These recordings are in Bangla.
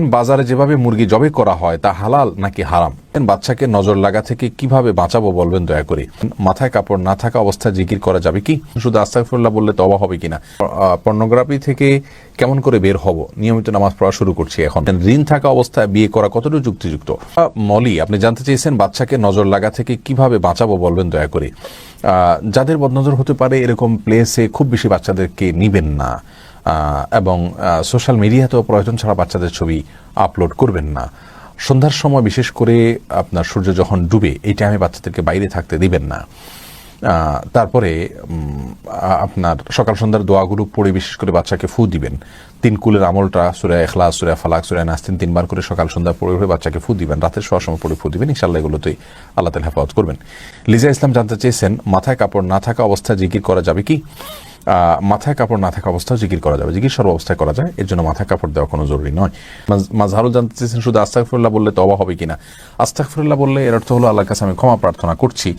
বাজারে যেভাবে মুরগি জবে করা হয় তা হালাল নাকি হারাম? বাচ্চাকে নজর লাগা থেকে কীভাবে বাঁচাবো বলবেন দয়া করে। মাথায় কাপড় না থাকা অবস্থায় জিকির করা যাবে কি? শুধু আস্তাগফিরুল্লাহ বললে তবা হবে কিনা? পর্নোগ্রাফি থেকে কেমন করে বের হব? নিয়মিত নামাজ পড়া শুরু করছি এখন। ঋণ থাকা অবস্থায় বিয়ে করা কতটুকু যুক্তিযুক্ত? মলি, আপনি জানতে চেয়েছেন বাচ্চাকে নজর লাগা থেকে কীভাবে বাঁচাবো বলবেন দয়া করে। যাদের বদনজর হতে পারে এরকম প্লেসে খুব বেশি বাচ্চাদেরকে নিবেন না। এবং সোশ্যাল মিডিয়াতেও প্রয়োজন ছাড়া বাচ্চাদের ছবি আপলোড করবেন না। সন্ধ্যার সময় বিশেষ করে আপনার সূর্য যখন ডুবে, এই টাইমে বাচ্চাদেরকে বাইরে থাকতে দিবেন না। তারপরে আপনার সকাল সন্ধ্যার দোয়াগুলো পড়ে বিশেষ করে বাচ্চাকে ফু দিবেন। তিন কুলের আমলটা, সুরা এখলাস সুরা ফালাক, সুরা নাস্তিন তিনবার করে সকাল সন্ধ্যা পড়ে পড়ে বাচ্চাকে ফু দিবেন। রাতের শোয়ার সময় পড়ে ফু দিবেন। ইনশাল্লাহ এগুলোতেই আল্লাহ তালা হেফাজত করবেন। লিজা ইসলাম জানতে চেয়েছেন, মাথায় কাপড় না থাকা অবস্থায় জিকির করা যাবে কি? মাথায় কাপড় না থাকা অবস্থায় জিকির করা যাবে। জিকির সর্ব অবস্থায় করা যায়, এর জন্য মাথায় কাপড় দেওয়া কোনো জরুরি নয়। মাজহারুল জানতে চেয়েছেন, শুধু আস্তাগফিরুল্লাহ বললে তবা হবে কিনা? আস্তাগফিরুল্লাহ বললে এর অর্থ হলো আল্লাহর কাছে আমি ক্ষমা প্রার্থনা করছি।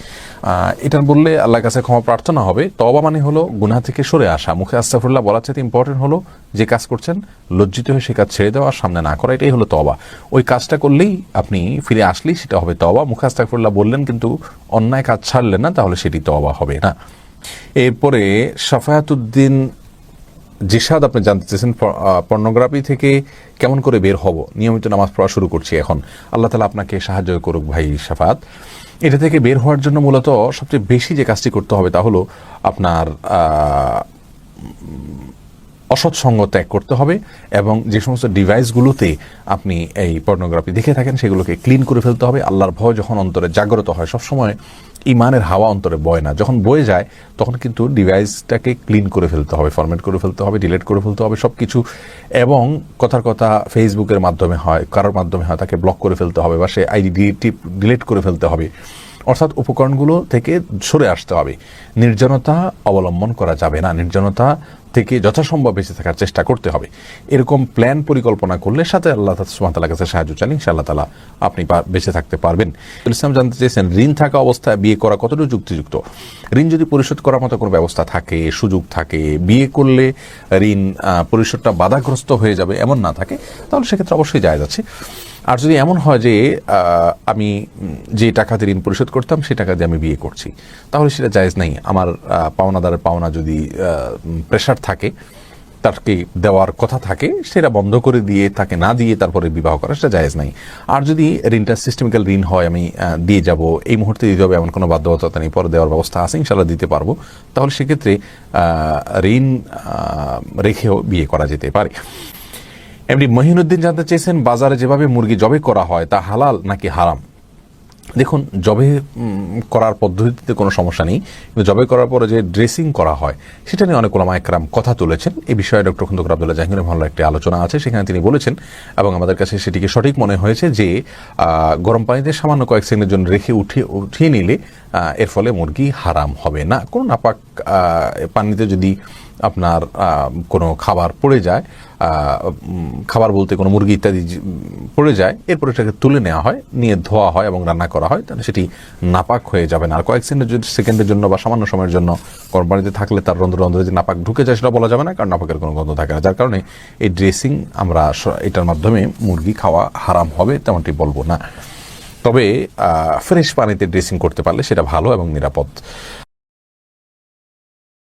এটা বললে আল্লাহর কাছে ক্ষমা প্রার্থনা হবে। তবা মানে হলো গুনাহ থেকে সরে আসা। মুখে আস্তাগফিরুল্লাহ বলার চাইতে ইম্পর্টেন্ট হলো যে কাজ করছেন, লজ্জিত হয়ে সে কাজ ছেড়ে দেওয়া, সামনে না করা, এটাই হলো তবা ওই কাজটা করলেই আপনি ফিরে আসলেই সেটা হবে তবা মুখে আস্তাগফিরুল্লাহ বললেন কিন্তু অন্যায় কাজ ছাড়লেন না, তাহলে সেটি তবা হবে না। এরপরে সাফায়াতুদ্দিন জিসাদ আপনি জানতে চেয়েছেন পর্নোগ্রাফি থেকে কেমন করে বের হব? নিয়মিত নামাজ পড়া শুরু করছি এখন। আল্লাহ তালা আপনাকে সাহায্য করুক ভাই সাফাত এটা থেকে বের হওয়ার জন্য মূলত সবচেয়ে বেশি যে কাজটি করতে হবে তা হলো আপনার আহ, অসৎ সঙ্গ ত্যাগ করতে হবে এবং যে সমস্ত ডিভাইসগুলোতে আপনি এই পর্নোগ্রাফি দেখে থাকেন সেগুলোকে ক্লিন করে ফেলতে হবে। আল্লাহর ভয় যখন অন্তরে জাগ্রত হয় সবসময় ইমানের হাওয়া অন্তরে বয় না। যখন বয়ে যায়, তখন কিন্তু ডিভাইসটাকে ক্লিন করে ফেলতে হবে, ফরম্যাট করে ফেলতে হবে, ডিলেট করে ফেলতে হবে সব কিছু এবং কথার কথা ফেসবুকের মাধ্যমে হয়, কারোর মাধ্যমে হয়, তাকে ব্লক করে ফেলতে হবে বা সে আইডি ডিলিট করে ফেলতে হবে। অর্থাৎ উপকরণগুলো থেকে সরে আসতে হবে। নির্জনতা অবলম্বন করা যাবে না। নির্জনতা থেকে যথাসম্ভব বেঁচে থাকার চেষ্টা করতে হবে। এরকম প্ল্যান পরিকল্পনা করলে সাথে আল্লাহ সুমাতালার কাছে সাহায্য চান ইনশাআল্লাহ তালা আপনি বেঁচে থাকতে পারবেন। ইসলাম জানতে চেয়েছেন, ঋণ থাকা অবস্থায় বিয়ে করা কতটুকু যুক্তিযুক্ত? ঋণ যদি পরিশোধ করার মতো কোনো ব্যবস্থা থাকে, সুযোগ থাকে, বিয়ে করলে ঋণ পরিশোধটা বাধাগ্রস্ত হয়ে যাবে, এমন না থাকে, তাহলে সেক্ষেত্রে অবশ্যই যায় যাচ্ছে আর যদি এমন হয় যে আমি যে টাকাতে ঋণ পরিশোধ করতাম, সেই টাকা দিয়ে আমি বিয়ে করছি, তাহলে সেটা জায়েজ নাই। আমার পাওনাদারের পাওনা যদি প্রেশার থাকে তাকে দেওয়ার কথা থাকে, সেটা বন্ধ করে দিয়ে, তাকে না দিয়ে তারপরে বিবাহ করা, সেটা জায়েজ নাই। আর যদি ঋণটা সিস্টেমিক্যাল ঋণ হয়, আমি দিয়ে যাব, এই মুহূর্তে দিতে হবে এমন কোনো বাধ্যবাধকতা নেই, পরে দেওয়ার ব্যবস্থা আছে ইনশাল্লাহ দিতে পারব। তাহলে সেক্ষেত্রে ঋণ রেখেও বিয়ে করা যেতে পারে। এমনি মহিনুদ্দিন জানতে চেয়েছেন, বাজারে যেভাবে মুরগি জবে করা হয় তা হালাল নাকি হারাম? দেখুন, জবে করার পদ্ধতিতে কোনো সমস্যা নেই, কিন্তু জবে করার পরে যে ড্রেসিং করা হয়, সেটা নিয়ে অনেক ওলামা একরাম কথা তুলেছেন। এই বিষয়ে ডক্টর খন্দকার আবদুল্লাহ জাহাঙ্গীর ভালো একটি আলোচনা আছে, সেখানে তিনি বলেছেন, এবং আমাদের কাছে সেটিকে সঠিক মনে হয়েছে যে গরম পানিতে সামান্য কয়েক সেকেন্ডের জন্য রেখে উঠে, উঠিয়ে নিলে এর ফলে মুরগি হারাম হবে না। কোনো নাপাক পানিতে যদি আপনার কোনো খাবার পড়ে যায় খাবার বলতে কোনো মুরগি ইত্যাদি পড়ে যায়, এরপরে সেটাকে তুলে নেওয়া হয়, নিয়ে ধোয়া হয় এবং রান্না করা হয়, তাহলে সেটি নাপাক হয়ে যাবে না। আর কয়েক সেকেন্ডের সেকেন্ডের জন্য বা সামান্য সময়ের জন্য গরম পানিতে থাকলে তার রন্ধ্র রন্ধ্রে যে নাপাক ঢুকে যায় সেটা বলা যাবে না, কারণ নাপাকের কোনো গন্ধ থাকে না। যার কারণে এই ড্রেসিং আমরা এটার মাধ্যমে মুরগি খাওয়া হারাম হবে, তেমনটি বলব না। তবে ফ্রেশ পানিতে ড্রেসিং করতে পারলে সেটা ভালো এবং নিরাপদ।